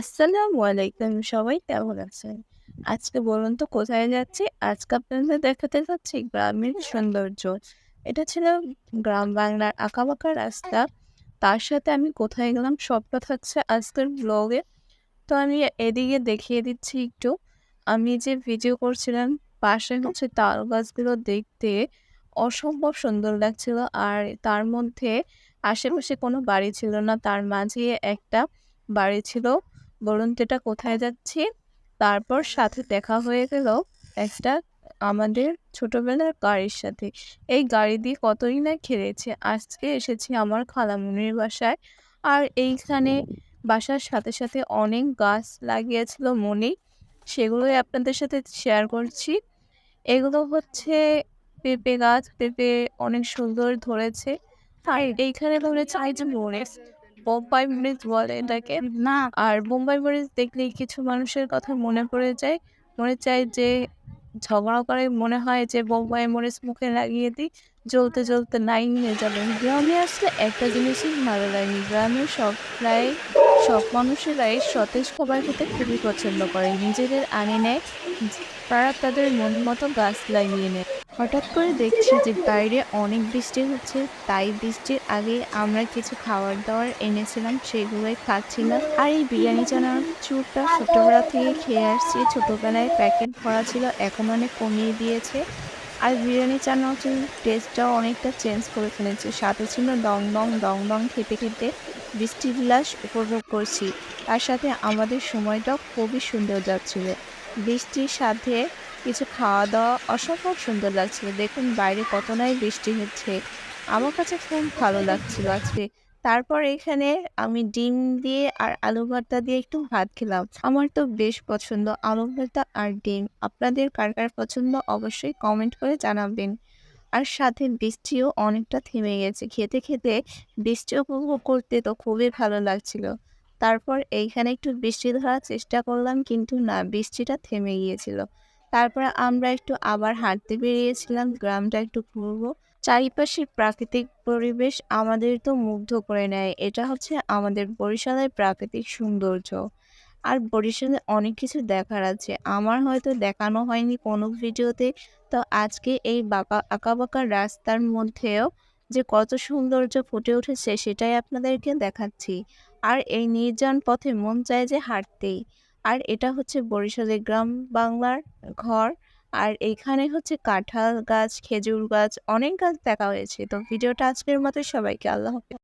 আসসালামু আলাইকুম সবাই, কেমন আছেন? আজকে বলুন তো কোথায় যাচ্ছি? আজকে আপনাদের দেখাতে যাচ্ছি গ্রামের সৌন্দর্য। এটা ছিল গ্রাম বাংলার আঁকাবাঁকা রাস্তা। তার সাথে আমি কোথায় গেলাম সবটা থাকছে আজকের ব্লগে। তো আমি এদিকে দেখিয়ে দিচ্ছি একটু। আমি যে ভিডিও করছিলাম, পাশে হচ্ছে তাল গাছগুলো দেখতে অসম্ভব সুন্দর লাগছিল। আর তার মধ্যে আশেপাশে কোনো বাড়ি ছিল না। তার মাঝে একটা বাড়ি ছিল। বলুন এটা কোথায় যাচ্ছি? তারপর সাথে দেখা হয়ে গেল একটা আমাদের ছোটবেলার গাড়ির সাথে। এই গাড়ি দিয়ে কতই না খেলেছে আজকে এসেছি আমার খালামণির বাসায়। আর এইখানে বাসার সাথে, সাথে অনেক গাছ লাগিয়েছিল মনি। সেগুলোই আপনাদের সাথে শেয়ার করছি। এগুলো হচ্ছে পেঁপে গাছ। পেঁপে অনেক সুন্দর ধরেছে। আর এইখানে ধরেছে যে মরিচ। বোম্বাই মরিচ বলে এটাকে। না আর বোম্বাই মরিচ দেখলেই কিছু মানুষের কথা মনে পড়ে যায়। মনে চায় যে ঝগড়া করে মনে হয় যে বোম্বাই মরিচ মুখে লাগিয়ে দিই, জ্বলতে, জ্বলতে নাই নিয়ে যাবেন গ্রামে আসলে একটা জিনিসই ভালো লাগে। গ্রামের সব প্রায় সব মানুষেরাই সতেজ খাবার খেতে খুবই পছন্দ করে। নিজেদের আনে নেয় তারা তাদের মন মতো গাছ লাগিয়ে নেয়। হঠাৎ করে দেখছি যে বাইরে অনেক বৃষ্টি হচ্ছে, তাই বৃষ্টির আগে আমরা কিছু খাবার দাবার এনেছিলাম, সেগুলোই খাচ্ছিলাম আর এই বিরিয়ানি চানার চুরটা ছোটবেলা থেকে খেয়ে আসছি, ছোটোবেলায় প্যাকেট ভরা ছিল, এখন অনেক কমিয়ে দিয়েছে। আর বিরিয়ানি চানাচুর টেস্টটাও অনেকটা চেঞ্জ করে ফেলেছে, সাথে ছিল ডং ডং ডং ডং খেতে খেতে বৃষ্টি বিলাস উপভোগ করছি। তার সাথে আমাদের সময়টাও খুবই সুন্দর যাচ্ছিল। বৃষ্টির সাথে কিছু খাওয়া দাওয়া অসম্ভব সুন্দর লাগছিল। দেখুন, বাইরে কত নাই বৃষ্টি হচ্ছে। আমার কাছে খুব ভালো লাগছিল আজকে। তারপর এখানে আমি ডিম দিয়ে আর আলু ভর্তা দিয়ে একটু ভাত খেলাম। আমার তো বেশ পছন্দ আলু ভর্তা আর ডিম। আপনাদের কার কার পছন্দ অবশ্যই কমেন্ট করে জানাবেন। আর সাথে বৃষ্টিও অনেকটা থেমে গেছে। খেতে খেতে বৃষ্টি উপভোগ করতে তো খুবই ভালো লাগছিল। তারপর এইখানে একটু বৃষ্টি ধরার চেষ্টা করলাম, কিন্তু না, বৃষ্টিটা থেমে গিয়েছিল। তারপরে আমরা একটু আবার হাঁটতে বেরিয়েছিলাম, গ্রামটা একটু ঘুরবো। চারিপাশের প্রাকৃতিক পরিবেশ আমাদের তো মুগ্ধ করে নেয়। এটা হচ্ছে আমাদের বরিশালের প্রাকৃতিক সৌন্দর্য। আর বরিশালে অনেক কিছু দেখার আছে। আমার হয়তো দেখানো হয়নি কোনো ভিডিওতে। তো আজকে এই বাঁকা আঁকা বাঁকা রাস্তার মধ্যেও যে কত সৌন্দর্য ফুটে উঠেছে, সেটাই আপনাদেরকে দেখাচ্ছি। আর এই নির্জন পথে মন চায় যে হাঁটতেই। আর এটা হচ্ছে বরিশালের গ্রাম বাংলার ঘর। আর এখানে হচ্ছে কাঁঠাল গাছ, খেজুর গাছ, অনেক গাছ দেখা হয়েছে। তো ভিডিওটা আজকের মতো। সবাইকে আল্লাহ হাফেজ।